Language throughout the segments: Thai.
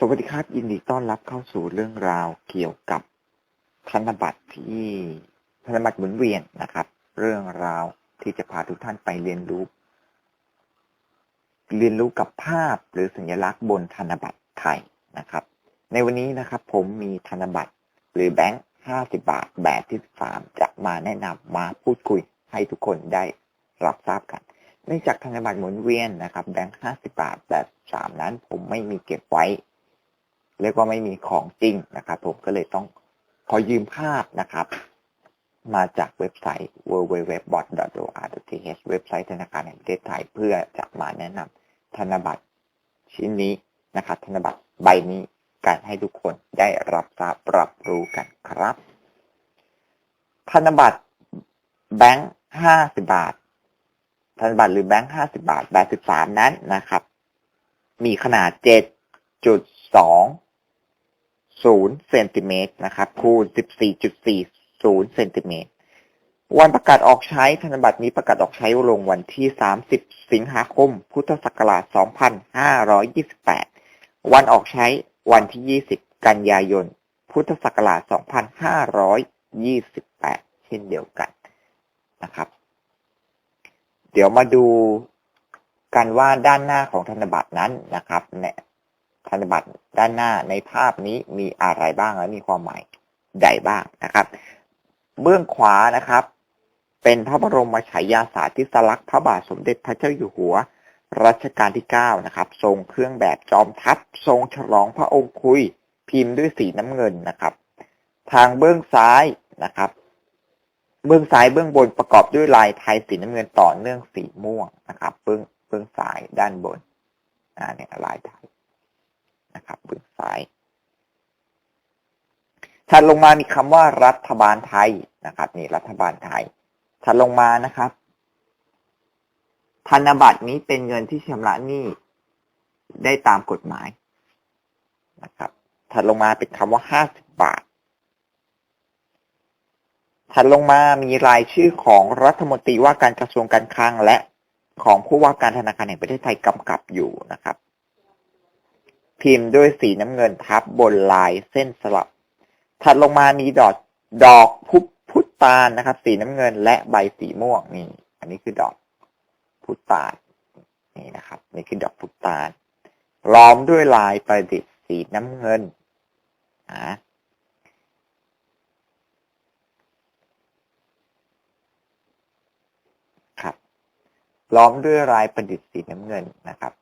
สวัสดีครับยินดีต้อนรับเข้าสู่เรื่องราวเกี่ยวกับธนบัตรที่ธนบัตรหมุนเวียนนะครับ เรื่องราวที่จะพาทุกท่านไปเรียนรู้ เรียนรู้กับภาพหรือสัญลักษณ์บนธนบัตรไทยนะครับ ในวันนี้นะครับ ผมมีธนบัตรหรือแบงค์50บาทแบบที่3จะมาแนะนำมาพูดคุยให้ทุกคนได้รับทราบกันเนื่องจากธนบัตรหมุนเวียนนะครับแบงค์50บาทแบบ3นั้นผมไม่มีเก็บไว้ เรียกว่าไม่มีของจริงนะครับ ผมก็เลยต้องขอยืมภาพนะครับ มาจากเว็บไซต์ www.bot.or.th เว็บไซต์ธนาคารแห่งประเทศไทยเพื่อจะมาแนะนำธนบัตรชิ้นนี้นะครับธนบัตรใบนี้การให้ทุกคนได้รับทราบรับรู้กันครับ ธนบัตรแบงค์ห้าสิบาท ธนบัตรหรือแบงค์ห้าสิบาทแบบสิบสามนั้นนะครับ มีขนาดเจ็ดจุดสอง ศูนย์เซนติเมตรนะครับคูณสิบสี่จุดสี่ศูนย์เซนติเมตรวันประกาศออกใช้ธนบัตรนี้ประกาศออกใช้ลงวันที่ 30 สิงหาคม พุทธศักราช 2528 วันออกใช้วันที่ 20 กันยายน พุทธศักราช 2528 เช่นเดียวกันนะครับ เดี๋ยวมาดูกันว่าด้านหน้าของธนบัตรนั้นนะครับเนี่ย ธนบัตรด้านหน้าในภาพนี้มีอะไรบ้างและมีความหมายใดบ้างนะครับ เบื้องขวานะครับ เป็นพระบรมฉายาสาธิสลักษณ์พระบาทสมเด็จพระเจ้าอยู่หัวรัชกาลที่ 9 นะครับ ทรงเครื่องแบบจอมทัพ ทรงฉลองพระองค์คุย พิมพ์ด้วยสีน้ำเงินนะครับ ทางเบื้องซ้ายนะครับ เบื้องซ้ายเบื้องบนประกอบด้วยลายไทยสีน้ำเงินต่อเนื่องสีม่วงนะครับ เบื้องเบื้องซ้ายด้านบนอ่าเนี่ยลายไทย นะครับเบื้องซ้าย ถัดลงมามีคำว่ารัฐบาลไทยนะครับนี่รัฐบาลไทย ถัดลงมานะครับธนบัตรนี้เป็นเงินที่ชำระหนี้ได้ตามกฎหมายนะครับถัดลงมาเป็นคำว่าห้าสิบบาท ถัดลงมามีรายชื่อของรัฐมนตรีว่าการกระทรวงการคลังและของผู้ว่าการธนาคารแห่งประเทศไทยกำกับอยู่นะครับ พิมพ์ด้วยสีน้ำเงินทับบนลายเส้นสลับ ถัดลงมามีดอกดอกพุพุตานนะครับ สีน้ำเงินและใบสีม่วงนี่ อันนี้คือดอกพุตานนี่นะครับ นี่คือดอกพุตานล้อมด้วยลายประดิษฐ์สีน้ำเงินนะล้อมด้วยลายประดิษฐ์สีน้ำเงินนะครับ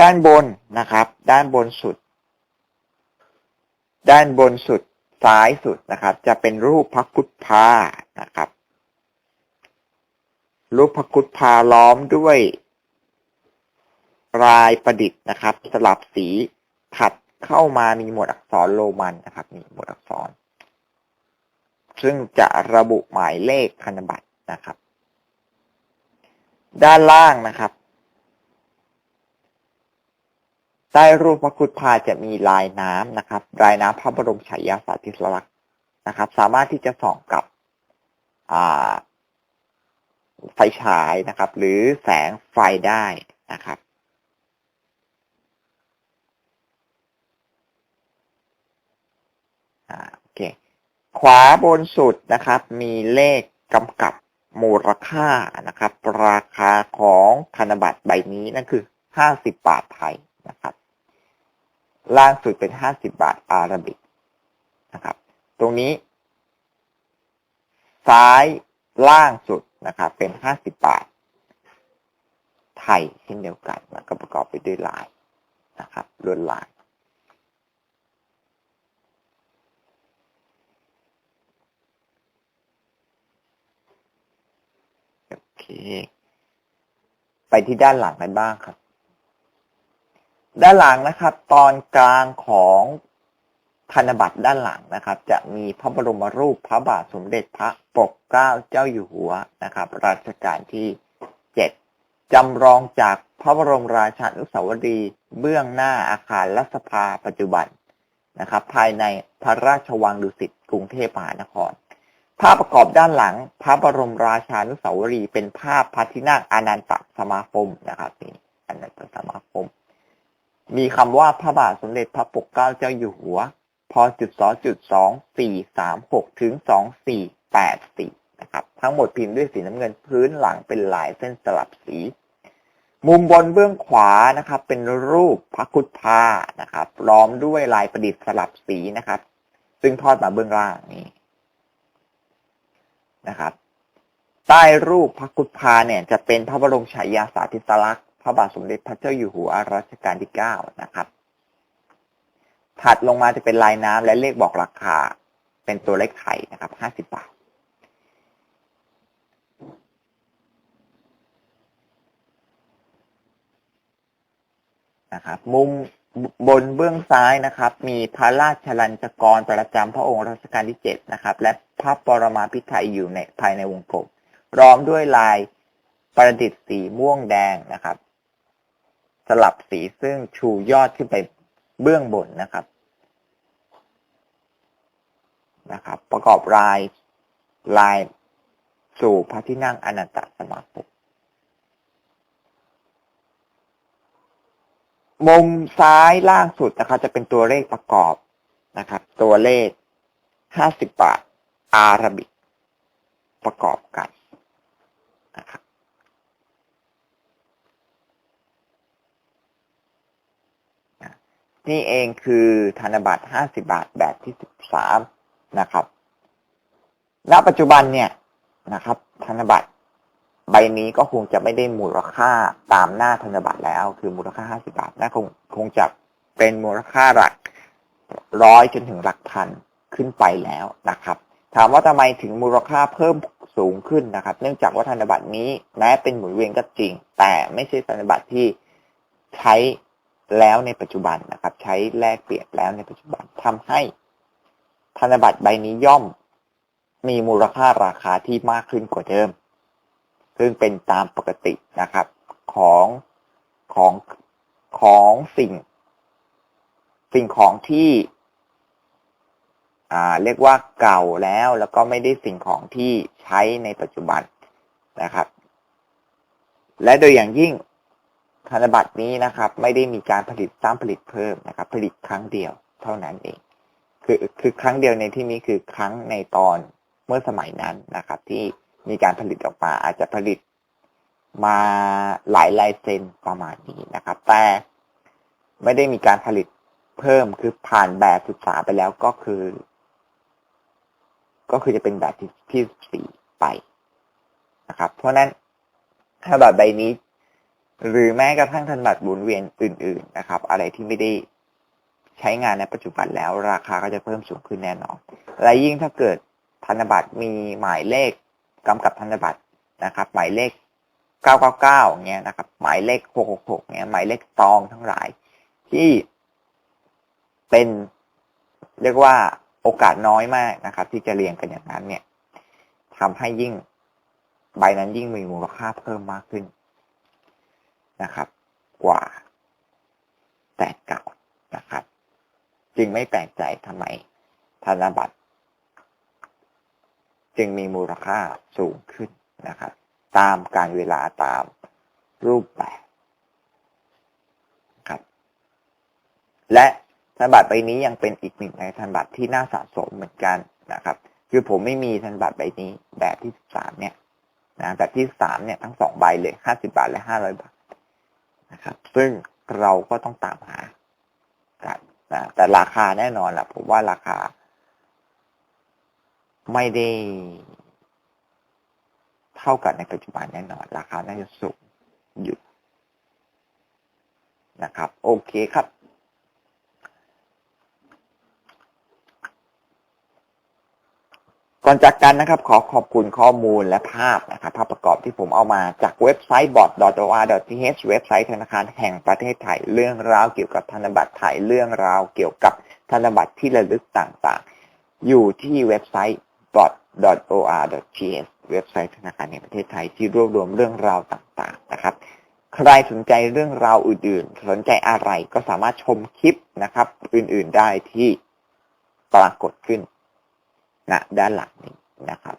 ด้านบนนะครับ ด้านบนสุด ด้านบนสุดซ้ายสุดนะครับ จะเป็นรูปพระกุฏพานะครับ รูปพระกุฏพาล้อมด้วยลายประดิษฐ์นะครับ สลับสีถัดเข้ามามีหมวดอักษรโรมันนะครับมีหมวดอักษร ซึ่งจะระบุหมายเลขธนบัตรนะครับ ด้านล่างนะครับ ใต้รูปพระคุดพาจะมีลายน้ำนะครับ ลายน้ำพระบรมฉายาสาธิสลักษณ์นะครับ สามารถที่จะส่องกับไฟฉายนะครับ หรือแสงไฟได้นะครับ โอเค ขวาบนสุดนะครับ มีเลขกำกับมูลค่านะครับ ราคาของธนบัตรใบนี้นั่นคือ 50 บาทไทย นะครับ ล่างสุดเป็น50บบาทอาราบิกนะครับ ตรงนี้ ซ้ายล่างสุดนะครับ เป็น50บาท ไทยเช่นเดียวกันแล้วก็ประกอบไปด้วยลายนะครับลวดลายโอเค ไปที่ด้านหลังกันบ้างครับ ด้านหลังนะครับ ตอนกลางของธนบัตรด้านหลังนะครับ จะมีพระบรมรูปพระบาทสมเด็จพระปกเกล้าเจ้าอยู่หัวนะครับ รัชกาลที่เจ็ดจำลองจากพระบรมราชานุสาวรีย์เบื้องหน้าอาคารรัฐสภาปัจจุบันนะครับ ภายในพระราชวังดุสิตกรุงเทพมหานคร ภาพประกอบด้านหลัง พระบรมราชานุสาวรีย์เป็นภาพพระที่นั่งอนันตสมาคมนะครับนี่อนันตสมาคม มีคำว่าพระบาทสมเด็จพระปกเกล้าเจ้าอยู่หัว พจุดสอจุดสองสี่สามหกถึงสองสี่แปดสี่นะครับ ทั้งหมดพิมพ์ด้วยสีน้ำเงินพื้นหลังเป็นลายเส้นสลับสี มุมบนเบื้องขวานะครับ เป็นรูปพระคุดพานะครับล้อมด้วยลายประดิษฐ์สลับสีนะครับ ซึ่งทอดมาเบื้องล่างนี้นะครับ ใต้รูปพระคุดพาเนี่ยจะเป็นพระบรมฉายาสาธิสลักษณ ระบาทสมเด็จพระเจ้าอยู่หัวรัชกาลที่เก้านะครับ ถัดลงมาจะเป็นลายน้ำและเลขบอกราคา เป็นตัวเลขไทยนะครับห้าสิบบาท นะครับมุมบนเบื้องซ้ายนะครับ มีพระราชลัญจกรประจำพระองค์รัชกาลที่เจ็ดนะครับ และพระปรมาภิไธยอยู่ในภายในวงกลม ร้อมด้วยลายประดิษฐ์สีม่วงแดงนะครับ สลับสีซึ่งชูยอดขึ้นไปเบื้องบนนะครับนะครับ ประกอบลายลายสู่พระที่นั่งอนันตสมาคมมุมซ้ายล่างสุดนะครับ จะเป็นตัวเลขประกอบนะครับ ตัวเลขห้าสิบบาทอาราบิกประกอบกันนะครับ นี่เองคือธนบัตรห้าสิบาทแบบที่สิบสามนะครับ ณ ปัจจุบันเนี่ยนะครับ ธนบัตรใบนี้ก็คงจะไม่ได้มูลค่าตามหน้าธนบัตรแล้ว คือมูลค่าห้าสิบาทน่าคงคงจะเป็นมูลค่าหลักร้อยจนถึงหลักพันขึ้นไปแล้วนะครับ ถามว่าทำไมถึงมูลค่าเพิ่มสูงขึ้นนะครับ เนื่องจากว่าธนบัตรนี้แม้เป็นหมุนเวียนก็จริง แต่ไม่ใช่ธนบัตรที่ใช้ แล้วในปัจจุบันนะครับ ใช้แลกเปลี่ยนแล้วในปัจจุบันทำให้ธนบัตรใบนี้ย่อมมีมูลค่าราคาที่มากขึ้นกว่าเดิม ซึ่งเป็นตามปกตินะครับ ของของของสิ่ง สิ่งของที่อ่าเรียกว่าเก่าแล้วแล้วก็ไม่ได้สิ่งของที่ใช้ในปัจจุบันนะครับ และโดยอย่างยิ่ง ธนบัตรนี้นะครับ ไม่ได้มีการผลิตซ้ำผลิตเพิ่มนะครับ ผลิตครั้งเดียวเท่านั้นเอง คือคือครั้งเดียวในที่นี้คือครั้งในตอนเมื่อสมัยนั้นนะครับ ที่มีการผลิตออกมาอาจจะผลิตมาหลายลายเซ็นประมาณนี้นะครับ แต่ไม่ได้มีการผลิตเพิ่มคือผ่านแบบศึกษาไปแล้วก็คือ ก็คือจะเป็นแบบที่ที่สี่ไปนะครับ เพราะนั้นถ้าแบบใบนี้ หรือแม้กระทั่งธนบัตรบุนเวียนอื่น ๆนะครับ อะไรที่ไม่ได้ใช้งานในปัจจุบันแล้วราคาก็จะเพิ่มสูงขึ้นแน่นอน และยิ่งถ้าเกิดธนบัตรมีหมายเลขกำกับธนบัตรนะครับ หมายเลข 999เงี้ยนะครับ หมายเลข 666เงี้ยหมายเลขตองทั้งหลาย ที่เป็นเรียกว่าโอกาสน้อยมากนะครับ ที่จะเรียงกันอย่างนั้นเนี่ยทำให้ยิ่งใบนั้นยิ่งมีมูลค่าเพิ่มมากขึ้น นะครับ กว่าแต่เก่านะครับ จึงไม่แปลกใจทำไมธนบัตร จึงมีมูลค่าสูงขึ้นนะครับ ตามการเวลาตามรูปแบบครับ และธนบัตรใบนี้ยังเป็นอีกหนึ่งในธนบัตรที่น่าสะสมเหมือนกันนะครับ คือผมไม่มีธนบัตรใบนี้แบบที่สามเนี่ยนะแบบที่สามเนี่ยทั้งสองใบเลยห้าสิบาทและห้าร้อยบาท นะครับ ซึ่งเราก็ต้องตามหากันนะแต่ราคาแน่นอนแหละผมว่าราคา ไม่ได้เท่ากับในปัจจุบันแน่นอน ราคาน่าจะสูงอยู่นะครับ โอเคครับ ก่อนจากกันนะครับ ขอขอบคุณข้อมูลและภาพนะครับภาพประกอบที่ผมเอามาจากเว็บไซต์ bot.or.th เว็บไซต์ธนาคารแห่งประเทศไทย เรื่องราวเกี่ยวกับธนบัตรไทยเรื่องราวเกี่ยวกับธนบัตรที่ระลึกต่างๆ อยู่ที่เว็บไซต์ bot.or.th เว็บไซต์ธนาคารแห่งประเทศไทยที่รวบรวมเรื่องราวต่างๆนะครับ ใครสนใจเรื่องราวอื่นๆ สนใจอะไรก็สามารถชมคลิปนะครับ อื่นๆได้ที่ปรากฏขึ้น ณด้านหลังนี้นะครับ